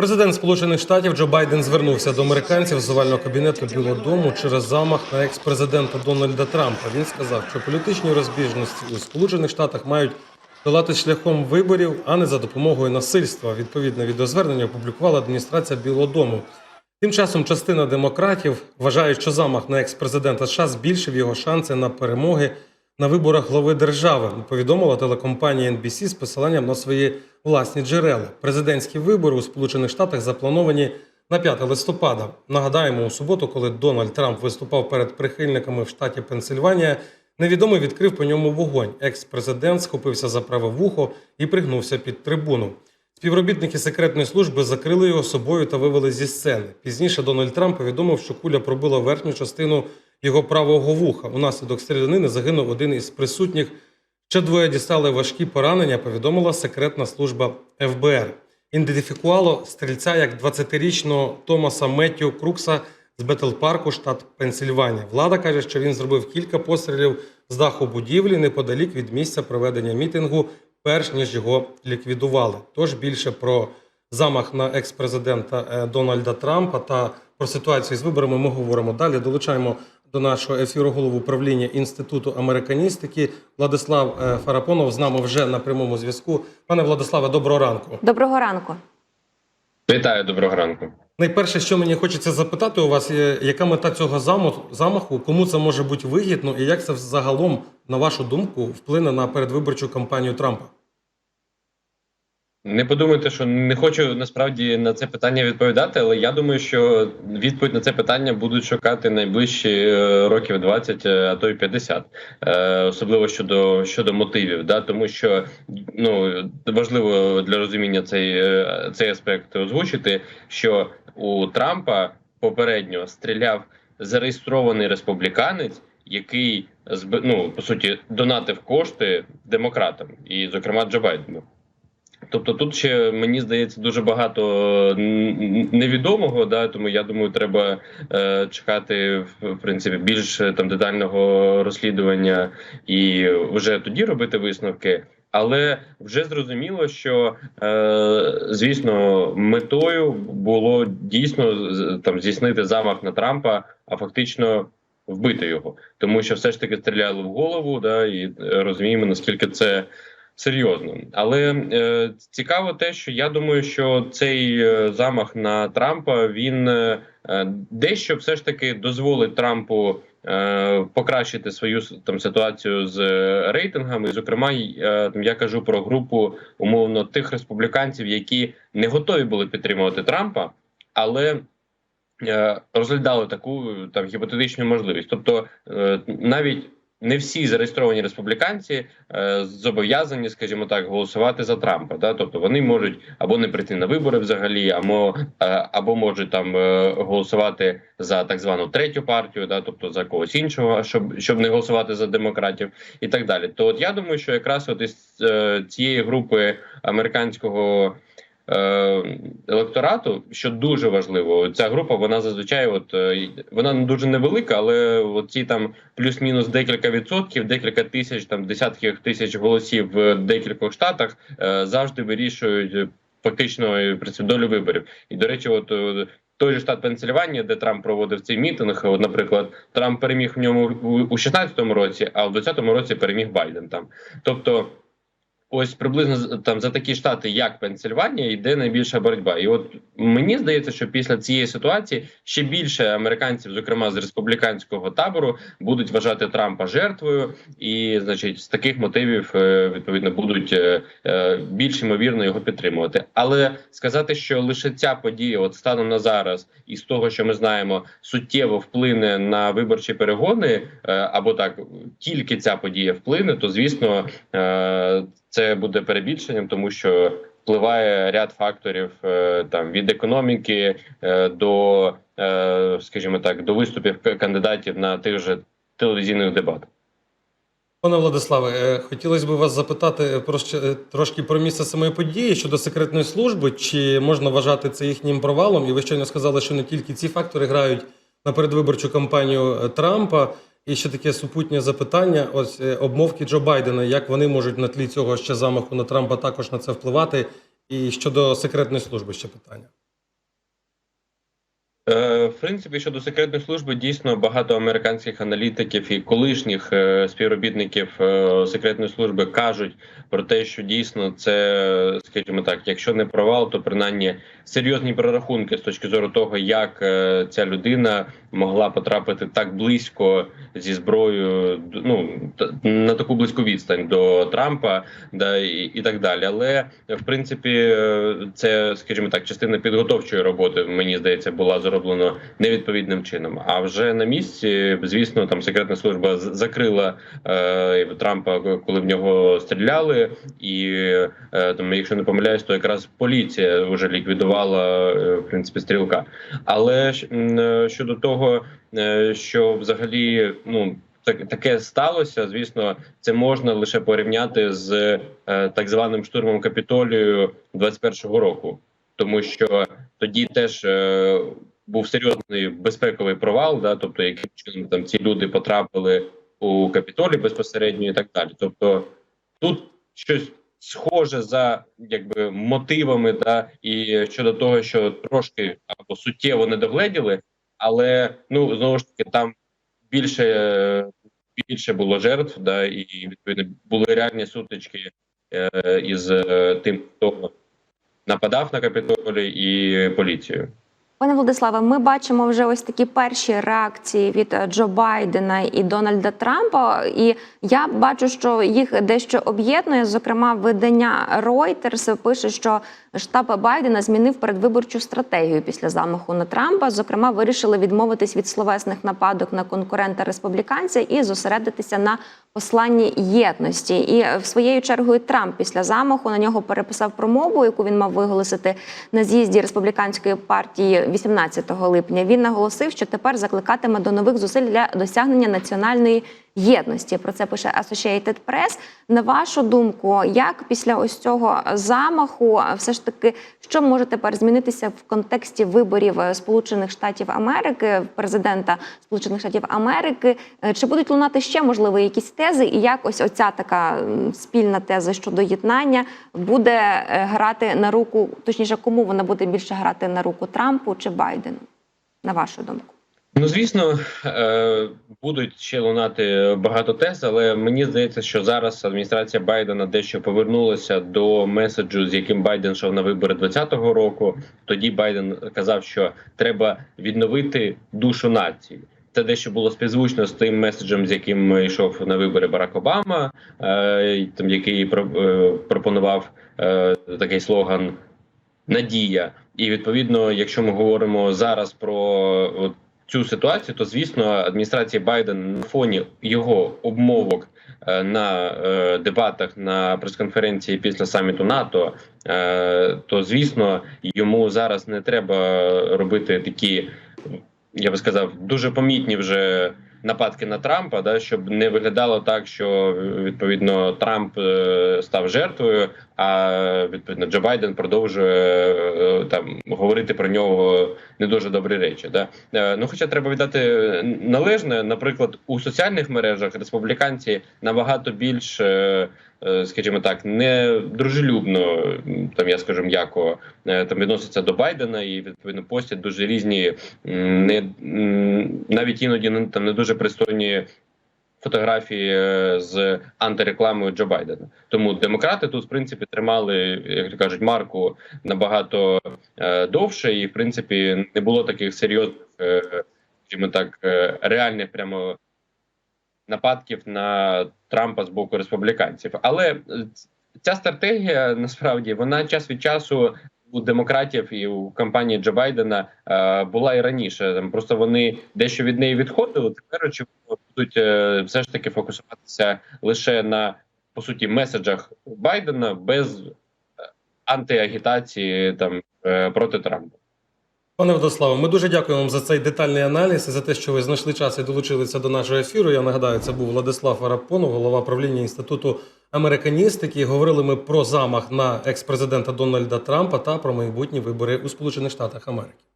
Президент Сполучених Штатів Джо Байден звернувся до американців з овального кабінету Білого Дому через замах на екс-президента Дональда Трампа. Він сказав, що політичні розбіжності у Сполучених Штатах мають долати шляхом виборів, а не за допомогою насильства. Відповідне відеозвернення опублікувала адміністрація Білого Дому. Тим часом частина демократів вважає, що замах на екс-президента США збільшив його шанси на перемоги на виборах глави держави. Повідомила телекомпанія NBC з посиланням на свої власні джерела. Президентські вибори у Сполучених Штатах заплановані на 5 листопада. Нагадаємо, у суботу, коли Дональд Трамп виступав перед прихильниками в штаті Пенсильванія, невідомий відкрив по ньому вогонь. Екс-президент схопився за праве вухо і пригнувся під трибуну. Співробітники секретної служби закрили його собою та вивели зі сцени. Пізніше Дональд Трамп повідомив, що куля пробила верхню частину його правого вуха. Унаслідок стрілянини загинув один із присутніх. Ще двоє дістали важкі поранення, повідомила секретна служба ФБР. Ідентифікувало стрільця як 20-річного Томаса Меттю Крукса з Бетл-парку, штат Пенсільванія. Влада каже, що він зробив кілька пострілів з даху будівлі неподалік від місця проведення мітингу, перш ніж його ліквідували. Тож більше про замах на екс-президента е, Дональда Трампа та про ситуацію з виборами ми говоримо далі. Долучаємо до нашого ефіру голову управління інституту американістики Владислав е, Фарапонов з нами вже на прямому зв'язку. Пане Владиславе, доброго ранку. Доброго ранку. Вітаю, доброго ранку. Найперше, що мені хочеться запитати у вас, яка мета цього замаху, замаху, кому це може бути вигідно, і як це загалом, на вашу думку, вплине на передвиборчу кампанію Трампа? Не подумайте, що не хочу насправді на це питання відповідати, але я думаю, що відповідь на це питання будуть шукати найближчі е, років 20, е, а то й 50. Е, особливо щодо щодо мотивів, да тому що ну важливо для розуміння цей, цей аспект озвучити, що у Трампа попередньо стріляв зареєстрований республіканець, який ну, по суті донатив кошти демократам, і, зокрема, Джо Байдену. Тобто тут ще мені здається дуже багато невідомого, да тому я думаю, треба е, чекати в в принципі більш е, там детального розслідування і вже тоді робити висновки. Але вже зрозуміло, що е, звісно, метою було дійсно там здійснити замах на Трампа, а фактично вбити його, тому що все ж таки стріляли в голову, да і е, розуміємо наскільки це серйозно. Але е, цікаво те, що я думаю, що цей е, замах на Трампа він е, е, дещо все ж таки дозволить Трампу. е, Покращити свою там ситуацію з рейтингами, зокрема, я кажу про групу умовно тих республіканців, які не готові були підтримувати Трампа, але розглядали таку там гіпотетичну можливість. Тобто, навіть не всі зареєстровані республіканці е, зобов'язані, скажімо так, голосувати за Трампа. Да? Тобто вони можуть або не прийти на вибори взагалі, або, е, або можуть там е, голосувати за так звану третю партію, да? тобто за когось іншого, щоб щоб не голосувати за демократів і так далі. То от я думаю, що якраз от із е, цієї групи американського. Е, Електорату, що дуже важливо, ця група вона зазвичай, от е, вона дуже невелика, але ці там плюс-мінус декілька відсотків, декілька тисяч, там десятків тисяч голосів в декількох штатах е, завжди вирішують фактично е, в принципі, долю виборів. І до речі, от той же штат Пенсильванія, де Трамп проводив цей мітинг, от, наприклад, Трамп переміг в ньому у 16-му році, а в 20-му році переміг Байден там. Тобто. Ось приблизно там за такі штати, як Пенсильванія, йде найбільша боротьба. І от мені здається, що після цієї ситуації ще більше американців, зокрема з республіканського табору, будуть вважати Трампа жертвою, і значить з таких мотивів е, відповідно будуть е, е, більш ймовірно його підтримувати. Але сказати, що лише ця подія, от станом на зараз, і з того, що ми знаємо, суттєво вплине на виборчі перегони, або так тільки ця подія вплине, то звісно. Це буде перебільшенням, тому що впливає ряд факторів е, там від економіки е, до, е, скажімо так, до виступів кандидатів на тих же телевізійних дебатах. Пане Владиславе, хотілося б вас запитати про трошки про місце самої події щодо секретної служби. Чи можна вважати це їхнім провалом? І ви щойно сказали, що не тільки ці фактори грають на передвиборчу кампанію Трампа. І ще таке супутнє запитання: ось е, обмовки Джо Байдена, як вони можуть на тлі цього ще замаху на Трампа також на це впливати? І щодо секретної служби ще питання. Е, В принципі, щодо секретної служби, дійсно багато американських аналітиків і колишніх е, співробітників е, секретної служби кажуть про те, що дійсно це, скажімо так, якщо не провал, то принаймні серйозні прорахунки з точки зору того, як ця людина могла потрапити так близько зі зброєю, ну на таку близьку відстань до Трампа, да і, і так далі. Але в принципі, це, скажімо так, частина підготовчої роботи, мені здається, була зроблена невідповідним чином. А вже на місці, звісно, там секретна служба закрила е, Трампа, коли в нього стріляли, і е, там, якщо не помиляюсь, то якраз поліція вже ліквідувала е, в принципі стрілка. Але е, щодо того, е, що взагалі ну. Так, таке сталося. Звісно, це можна лише порівняти з е, так званим штурмом капітолію 21-го року, тому що тоді теж е, був серйозний безпековий провал, да, тобто яким чином там ці люди потрапили у капітолій безпосередньо і так далі. Тобто тут щось схоже за якби мотивами, да, і щодо того, що трошки або суттєво не догледіли, але ну знову ж таки там більше більше було жертв, да, і відповідно були реальні сутички е, із е, тим, хто нападав на капітолій і поліцію. Пане Владиславе, ми бачимо вже ось такі перші реакції від е, Джо Байдена і Дональда Трампа. І я бачу, що їх дещо об'єднує. Зокрема, видання Reuters пише, що штаб Байдена змінив передвиборчу стратегію після замаху на Трампа. Зокрема, вирішили відмовитись від словесних нападок на конкурента республіканця і зосередитися на посланні єдності. І е, в своєю чергою Трамп після замаху на нього переписав промову, яку він мав виголосити на з'їзді республіканської партії 18 липня. Він наголосив, що тепер закликатиме до нових зусиль для досягнення національної єдності. Про це пише Associated Press. На вашу думку, як після ось цього замаху, все ж таки, що може тепер змінитися в контексті виборів е, Сполучених Штатів Америки, президента Сполучених Штатів Америки? Е, Чи будуть лунати ще можливо якісь тези, і як ось оця така спільна теза щодо єднання буде е, грати на руку, точніше, кому вона буде більше грати на руку Трампу чи Байдену? На вашу думку? Ну, звісно, е, будуть ще лунати багато тез, але мені здається, що зараз адміністрація Байдена дещо повернулася до меседжу, з яким Байден йшов на вибори 2020 року. Тоді Байден казав, що треба відновити душу нації. Це дещо було співзвучно з тим меседжем, з яким йшов на вибори Барак Обама, е, там який е, пропонував такий слоган Надія. І відповідно, якщо ми говоримо зараз про цю ситуацію, то звісно, адміністрація Байдена на фоні його обмовок е, на е, дебатах на прес-конференції після саміту НАТО, е, то звісно, йому зараз не треба робити такі, я би сказав, дуже помітні вже. Нападки на Трампа, да, щоб не виглядало так, що відповідно Трамп е, став жертвою, а відповідно Джо Байден продовжує е, там говорити про нього не дуже добрі речі. Да? Е, Ну, хоча треба віддати належне, наприклад, у соціальних мережах республіканці набагато більш, е, е, скажімо так, не дружелюбно, там я скажу м'яко, е, там відносяться до Байдена і відповідно постять дуже різні, не навіть іноді не- там не дуже пристойні. Фотографії е, з антирекламою Джо Байдена. Тому демократи тут, в принципі, тримали, як то кажуть, марку набагато е, довше, і в принципі не було таких серйозних, е, скажімо так, реальних прямо нападків на Трампа з боку республіканців. Але ця стратегія насправді вона час від часу. У демократів і у кампанії Джо Байдена е, була і раніше. Там просто вони дещо від неї відходили. Тепер очевидно будуть е, все ж таки фокусуватися лише на по суті меседжах Байдена без е, антиагітації там е, проти Трампа. Пане Владиславе, ми дуже дякуємо вам за цей детальний аналіз і за те, що ви знайшли час і долучилися до нашого ефіру. Я нагадаю, це був Владислав Арапонов, голова правління інституту американістики. Говорили ми про замах на екс-президента Дональда Трампа та про майбутні вибори у Сполучених Штатах Америки.